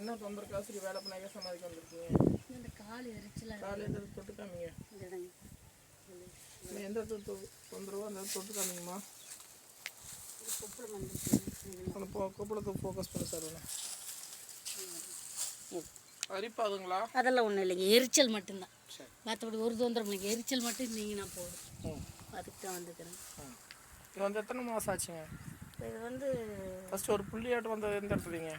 என்ன தொந்தரவு காசு வேலை பண்ணாங்க சமாதிக்க வந்திருக்கீங்க? இந்த கால் எரிச்சலாக காலையில் எந்த தொட்டு காமிங்க எந்த தொந்தரவோ அந்த தொட்டு காமிங்கம்மா கொப்பளம் வந்துருச்சு அந்த போ கொப்பளத்தை ஃபோக்கஸ் பண்ணி சார் அரிப்பாதுங்களா? அதெல்லாம் ஒன்றும் இல்லைங்க. எரிச்சல் மட்டும்தான். சரி. மற்றபடி ஒரு தொந்தரம் இல்லைங்க. எரிச்சல் மட்டும் நான் போதும். அதுக்கு தான் வந்துக்கிறேன். இது வந்து எத்தனை மாதம் ஆச்சுங்க? இது வந்து ஃபஸ்ட்டு ஒரு புள்ளியாட்டம் வந்தது எந்த இடத்துலங்க?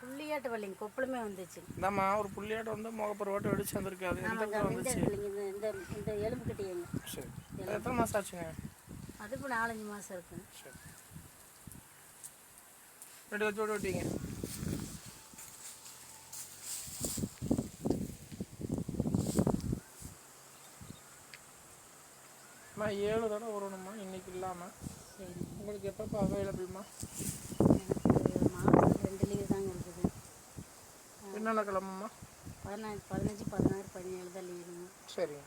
புள்ளியாட்டு வள்ளிங்க கொப்பளமே வந்துச்சு. இந்தாம்மா ஒரு புள்ளியாட்டம் வந்து முகப்பருவாட்டம் வெடிச்சு வந்திருக்கு அது எந்த ஆமாங்க இடத்துல இந்த வந்துச்சு? இந்த இந்த இந்த எலும்பு கிட்டேங்க சரி. அது எத்தனை மாதம் ஆச்சுங்க? அது இப்போ நாலஞ்சு மாதம் இருக்குங்க சரி. ரெண்டு வச்சு விட்டீங்க. அம்மா ஏழு தடவை வரணுமா இன்னைக்கு இல்லாமல் சரி உங்களுக்கு எப்பப்போ அவைலபிள்மா? எனக்கு ரெண்டு என்னென்ன கிளம்புமா பதினஞ்சு பதினஞ்சு பதினாறு பதினேழு தான் லீவுங்க சரிங்க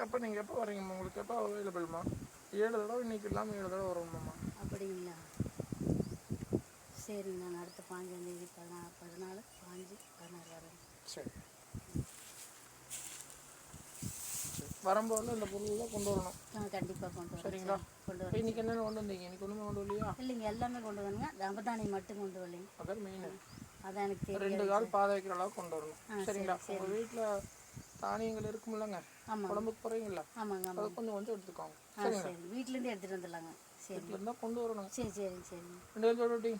அப்போ நீங்கள் எப்போ வரீங்கம்மா உங்களுக்கு எப்போ அவைலபிள்மா ஏழு தடவை இன்னைக்கு இல்லாமல் ஏழு தடவை வரணுமாம்மா அப்படிங்களா சரிங்க நான் அடுத்த பாஞ்சாந்தேதி பதினா பதினாலு பாஞ்சு பதினாறு வரேன். சரி சரி. வரும்போது இந்த பொருளெல்லாம் கொண்டு வரணும். நான் கண்டிப்பாக கொண்டு வரேன் சரிங்களா? கொண்டு வரேன் இன்னைக்கு என்னென்ன கொண்டு வந்தீங்க? இன்னைக்கு ஒன்றுமே கொண்டு வரலையா? இல்லைங்க எல்லாமே கொண்டு வரணுங்க. தம்பதானி மட்டும் கொண்டு வரலைங்க. அதான் மெயின் அதான் எனக்கு தெரியும் ரெண்டு கால் பாதை வைக்கிற அளவுக்கு கொண்டு வரணும். ஆ, சரிங்களா? சரி, உங்கள் வீட்டில் தானியங்கள் இருக்குமில்லங்க. உடம்புக்கு போகிறீங்களா ஆமாங்க அதை ஆமாங்க. கொஞ்சம் கொஞ்சம் எடுத்துக்கோங்க. ஆ சரி. வீட்டிலேருந்து எடுத்துகிட்டு வந்துடலாங்க. சரி. இருந்தால் கொண்டு வரணும். சரி சரிங்க சரிங்க. ரெண்டு பேர் சொல்லிட்டி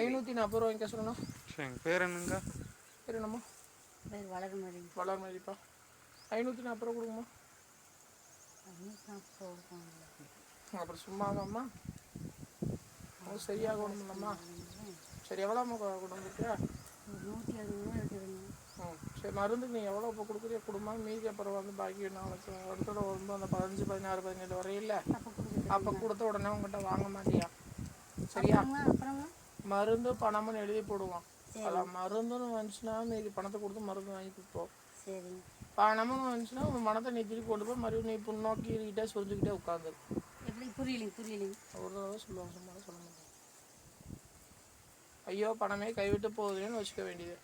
ஐநூற்றி நாற்பது ரூபா வாங்கிக்க சொல்லணும்? சரிங்க. பேர் என்னங்க? சரி என்னம்மா? வேறு வளர மாதிரிங்க வளர் மதிப்பா ஐநூற்றி நாற்பது ரூபா கொடுங்கம்மா. அப்புறம் சும்மாதாம்மா. அது சரியாகணும் இல்லைம்மா சரி எவ்வளோம்மா கொண்டு வந்துருக்கியா நூற்றி அறுபது ரூபா இருக்குதுங்க ம் சரி மருந்து நீ எவ்வளோ இப்போ கொடுக்குறியா கொடுமா மீதி அப்புறம் வந்து பாக்கி நாளைக்கு அடுத்த தடவை வரும்போது அந்த பதினஞ்சு பதினாறு பதினேழு வரையில அப்போ கொடுத்த உடனே உங்ககிட்ட வாங்க மாட்டியா? சரியா? மருந்து பணம்னு எழுதி போடுவான் சரி. அதில் மருந்துன்னு வந்துச்சுன்னா மீதி பணத்தை கொடுத்து மருந்து வாங்கி கொடுப்போம் சரிங்க. பணம்னு வந்துச்சுன்னா உன் பணத்தை நீ திருப்பி கொண்டு போய் மறுபடியும் நீ புண்ணோக்கிக்கிட்டே சொரிஞ்சுக்கிட்டே உட்காந்து. எப்படி? புரியலைங்க புரியலைங்க. ஒரு தடவை சொல்லுவாங்க சும்மா சொல்ல மாட்டேன் ஐயோ பணமே கைவிட்டு போகுதுன்னு வச்சுக்க வேண்டியது.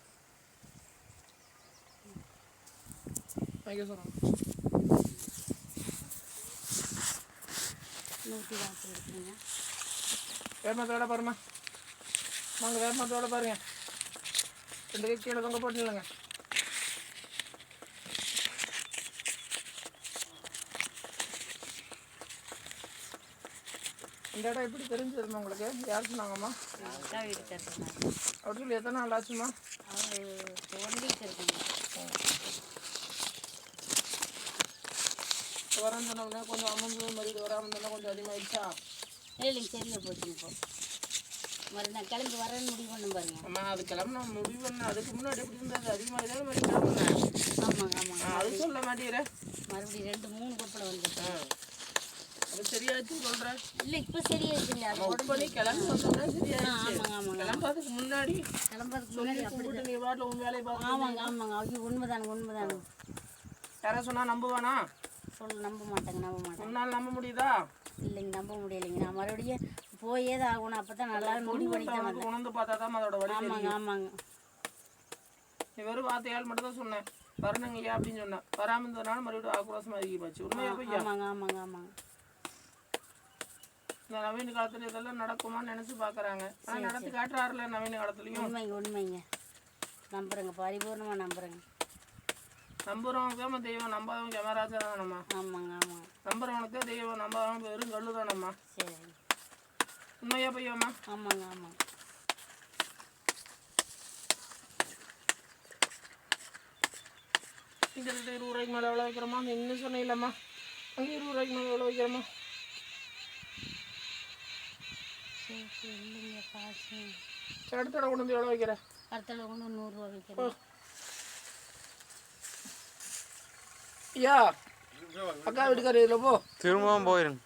வைக்க சொல்லணும் நூற்றி நாற்பது இருக்குதுங்க வேப்பத்தோட பாருமா வாங்க வேப்பத்தோட பாருங்க. ரெண்டு கை கீழே தொங்க போட்டுலங்க இந்த இடம் எப்படி தெரிஞ்சதுமா உங்களுக்கு? யார் சொன்னாங்கம்மா? அப்படி சொல்லி எத்தனை நாள் ஆச்சுமா வரேன்னு சொன்னோம்னா கொஞ்சம் அமௌண்ட் மறுபடியும் வராமல் இருந்தால் கொஞ்சம் அதிகமாகிடுச்சா இல்லைங்க சரிங்க போச்சுங்க இப்போ மறு நான் கிளம்பி வரேன்னு முடிவு பண்ண பாருங்க அம்மா அது கிளம்புனா முடிவு பண்ண. அதுக்கு முன்னாடி எப்படி இருந்தது அதிகமாக தானே மாதிரி கிளம்புனேன் ஆமாங்க ஆமாங்க. அது சொல்ல மாட்டேங்கிற மறுபடியும் ரெண்டு மூணு கொப்பளம் வந்துச்சு சரியாச்சு சொல்கிறேன் இல்லை இப்போ சரியாயிடுச்சுங்க அது ஒர்க் பண்ணி கிளம்பி வந்தோம்னா ஆமாங்க கிளம்பாதுக்கு முன்னாடி கிளம்புறதுக்கு முன்னாடி அப்படி நீ பாட்டில் உன் வேலையை ஆமாங்க ஆமாங்க. ஐயோ உண்மைதானுங்க உண்மைதானுங்க. யாராவது சொன்னால் நம்புவானா? சொல்ல நம்ப மாட்டேங்க நம்ப மாட்டேங்க. உன்னால் நம்ப முடியுதா? இல்லைங்க நம்ப முடியலைங்க. நான் மறுபடியும் போயே தான் ஆகணும். அப்போ தான் நல்லா முடிவு பண்ணி தான் உணர்ந்து பார்த்தா தான் அதோட வழி ஆமாங்க ஆமாங்க. வெறும் வார்த்தையால் மட்டும் தான் சொன்னேன் வரணுங்கய்யா அப்படின்னு சொன்னேன் வராமல் இருந்ததுனால மறுபடியும் ஆக்ரோஷமாக போச்சு. உண்மையா போய்யா? ஆமாங்க ஆமாங்க ஆமாங்க. இந்த நவீன காலத்துல இதெல்லாம் நடக்குமான்னு நினைச்சு பாக்குறாங்க. ஆனா நடத்தி காட்டுறாருல நவீன காலத்துலயும். உண்மைங்க உண்மைங்க. நம்புறேங்க பரிபூர்ணமாக நம்புறேங்க. நம்புறவங்க தான் தெய்வம் நம்பாதவங்க எமராஜா தானம்மா ஆமாங்க ஆமாங்க. நம்புறவனுக்கு தான் தெய்வம் நம்பாதவங்க வெறும் கல்லு தானம்மா சரிங்க உண்மையா பையம்மா ஆமாங்க இங்க இருக்க இருபது ரூபாய்க்கு மேலே எவ்வளோ வைக்கிறோமா? இன்னும் சொன்னீங்களம்மா அங்கே இருபது ரூபாய்க்கு மேலே எவ்வளோ வைக்கிறோமா சரி சரி இல்லைங்க காசு அடுத்த கொண்டு வந்து எவ்வளோ வைக்கிற? அடுத்த கொண்டு நூறுரூவா வைக்கிறேன் ஐயா அக்கா வீட்டுக்கார இதில் போ. திரும்பவும் போயிருங்க